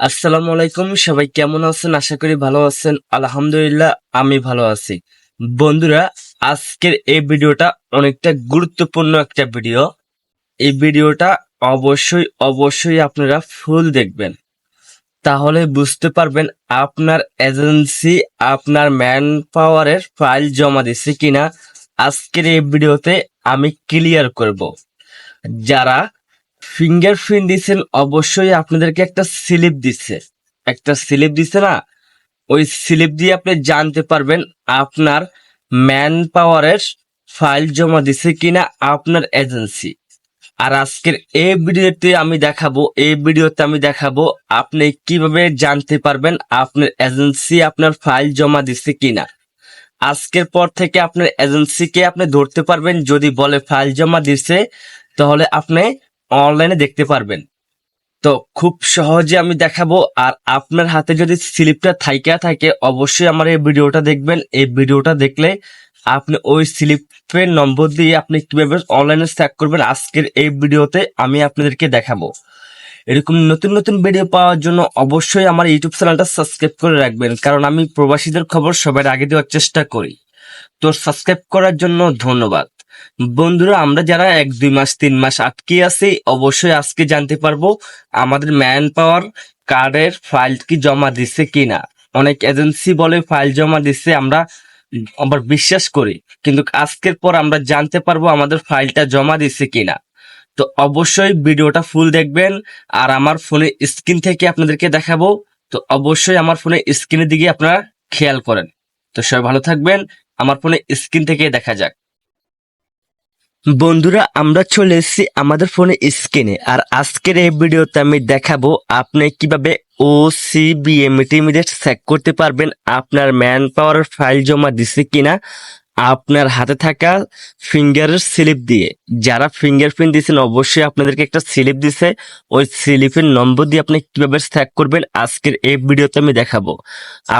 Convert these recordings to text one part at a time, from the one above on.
আসসালামু আলাইকুম, সবাই কেমন আছেন? আশা করি ভালো আছেন। আলহামদুলিল্লাহ, আমি ভালো আছি। বন্ধুরা, আজকের এই ভিডিওটা অনেকটা গুরুত্বপূর্ণ একটা ভিডিও। এই ভিডিওটা অবশ্যই অবশ্যই আপনারা ফুল দেখবেন। তাহলে বুঝতে পারবেন আপনার এজেন্সি, আপনার ম্যান পাওয়ারের ফাইল জমা দিচ্ছে কিনা। আজকের এই ভিডিওতে আমি ক্লিয়ার করব। যারা ফিঙ্গারপ্রিন্ট দিচ্ছেন অবশ্যই আপনাদেরকে একটা স্লিপ দিচ্ছে একটা স্লিপ দিচ্ছে না? ওই স্লিপ দিয়ে আপনি জানতে পারবেন আপনার ম্যান পাওয়ারের ফাইল জমা দিচ্ছে কিনা আপনার এজেন্সি আর আজকের এই ভিডিওতে আমি দেখাবো, এই ভিডিওতে আমি দেখাবো আপনি কীভাবে জানতে পারবেন আপনার এজেন্সি আপনার ফাইল জমা দিচ্ছে কিনা। আজকের পর থেকে আপনার এজেন্সিকে আপনি ধরতে পারবেন, যদি বলে ফাইল জমা দিচ্ছে তাহলে আপনি অনলাইনে দেখতে পারবেন। তো খুব সহজে আমি দেখাবো, আর আপনার হাতে যদি স্লিপটা থাইকা থাকে, অবশ্যই আমার এই ভিডিওটা দেখবেন। এই ভিডিওটা দেখলে আপনি ওই স্লিপের নম্বর দিয়ে আপনি কীভাবে অনলাইনে চেক করবেন, আজকের এই ভিডিওতে আমি আপনাদেরকে দেখাবো। এরকম নতুন নতুন ভিডিও পাওয়ার জন্য অবশ্যই আমার ইউটিউব চ্যানেলটা সাবস্ক্রাইব করে রাখবেন, কারণ আমি প্রবাসীদের খবর সবার আগে দেওয়ার চেষ্টা করি। তো সাবস্ক্রাইব করার জন্য ধন্যবাদ। বন্ধুরা, আমরা যারা এক, দুই মাস, তিন মাস আটকে আছি, অবশ্যই আজকে জানতে পারব আমাদের ম্যান পাওয়ার কার্ডের ফাইল কি জমা দিচ্ছে কিনা। অনেক এজেন্সি বলে ফাইল জমা দিচ্ছে আমরা আবার বিশ্বাস করি। কিন্তু আজকের পর আমরা জানতে পারব আমাদের ফাইলটা জমা দিচ্ছে কিনা। তো অবশ্যই ভিডিওটা ফুল দেখবেন, আর আমার ফোনে স্ক্রিন থেকে আপনাদেরকে দেখাবো। তো অবশ্যই আমার ফোনে স্ক্রিনের দিকে আপনারা খেয়াল করেন। তো সবাই ভালো থাকবেন, আমার ফোনে স্ক্রিন থেকে দেখা যাক। বন্ধুরা, আমরা চলে এসেছি আমাদের ফোনে স্ক্রিনে আর আজকের এই ভিডিওতে আমি দেখাবো আপনি কীভাবে O C B M intermediate check করতে পারবেন, আপনার ম্যান পাওয়ার ফাইল জমা দিছে কিনা, আপনার হাতে থাকা ফিঙ্গারের স্লিপ দিয়ে। যারা ফিঙ্গারপ্রিন্ট দিয়েছেন, অবশ্যই আপনাদেরকে একটা স্লিপ দিছে। ওই স্লিপের নম্বর দিয়ে আপনি কীভাবে চেক করবেন, আজকের এই ভিডিওতে আমি দেখাবো।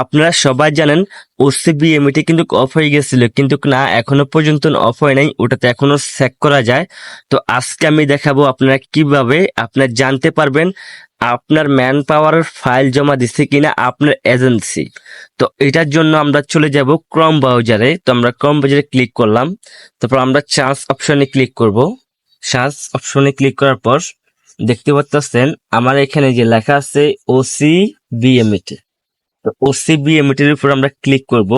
আপনারা সবাই জানেন ওসিবি এমইটি কিন্তু অফ হয়ে গেছিল, কিন্তু না, এখনও পর্যন্ত অফ হয় নাই, ওটাতে এখনও চেক করা যায়। তো আজকে আমি দেখাবো আপনারা কীভাবে আপনারা জানতে পারবেন আপনার ম্যান পাওয়ারের ফাইল জমা দিচ্ছে কিনা আপনার এজেন্সি তো এটার জন্য আমরা চলে যাব ক্রম ব্রাউজারে তো আমরা ক্রম ব্রাউজারে ক্লিক করলাম। তারপর আমরা চান্স অপশনে ক্লিক করব। চান্স অপশনে ক্লিক করার পর দেখতে পাচ্ছেন আমার এখানে যে লেখা আছে ওসি বিএমইটি তো ওসিবি এমিটির উপর আমরা ক্লিক করব।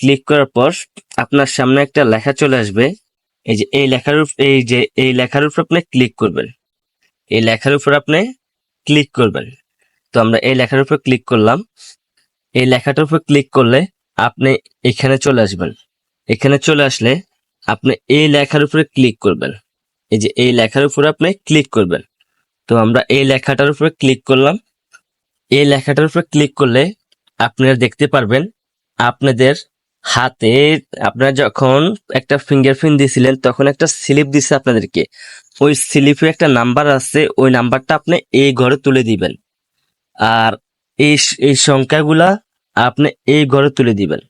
ক্লিক করার পর আপনার সামনে একটা লেখা চলে আসবে। এই যে এই লেখার এই যে এই লেখার উপর আপনি ক্লিক করবেন। এই লেখার উপর আপনি ক্লিক করবেন। তো আমরা এই লেখার উপর ক্লিক করলাম। এই লেখাটার উপর ক্লিক করলে আপনি এখানে চলে আসবেন। এখানে চলে আসলে আপনি এই লেখার উপরে ক্লিক করবেন। এই যে এই লেখার উপরে আপনি ক্লিক করবেন। তো আমরা এই লেখাটার উপরে ক্লিক করলাম। এই লেখাটার উপরে ক্লিক করলে আপনারা দেখতে পারবেন, আপনাদের হাতে আপনারা যখন একটা ফিঙ্গারপ্রিন্ট দিয়েছিলেন, তখন একটা স্লিপ দিছে আপনাদেরকে। ওই স্লিপে একটা নাম্বার আছে, ওই নাম্বারটা আপনি এই ঘরে তুলে দিবেন। আর এই এই সংখ্যাগুলা আপনি এই ঘরে তুলে দিবেন।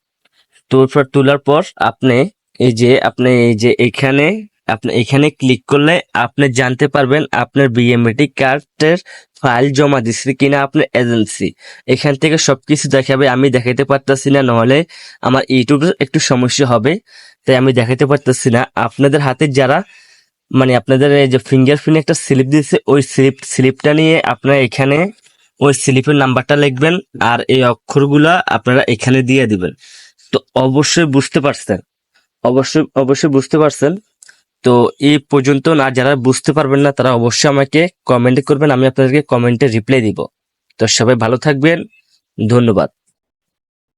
তারপর তোলার পর আপনি এই যে, আপনি এই যে এখানে আপনি এখানে ক্লিক করলে আপনি জানতে পারবেন আপনার বিএমএটি কার্ডের ফাইল জমা দিচ্ছে কিনা আপনার এজেন্সি এখান থেকে সবকিছু দেখাবে, আমি দেখাতে পারতেছি না, নাহলে আমার ইউটিউবে একটু সমস্যা হবে, তাই আমি দেখাতে পারতেছি না। আপনাদের হাতে যারা মানে আপনাদের যে ফিঙ্গারপ্রিন্ট একটা স্লিপ দিয়েছে ওই স্লিপ স্লিপটা নিয়ে আপনারা এখানে ওই স্লিপের নাম্বারটা লিখবেন আর এই অক্ষরগুলা আপনারা এখানে দিয়ে দিবেন। তো অবশ্যই বুঝতে পারছেন, অবশ্যই অবশ্যই বুঝতে পারছেন। তো এই পর্যন্ত না, যারা বুঝতে পারবেন না, তারা অবশ্যই আমাকে কমেন্ট করবেন, আমি আপনাদেরকে কমেন্টে রিপ্লাই দিব। তো সবাই ভালো থাকবেন, ধন্যবাদ।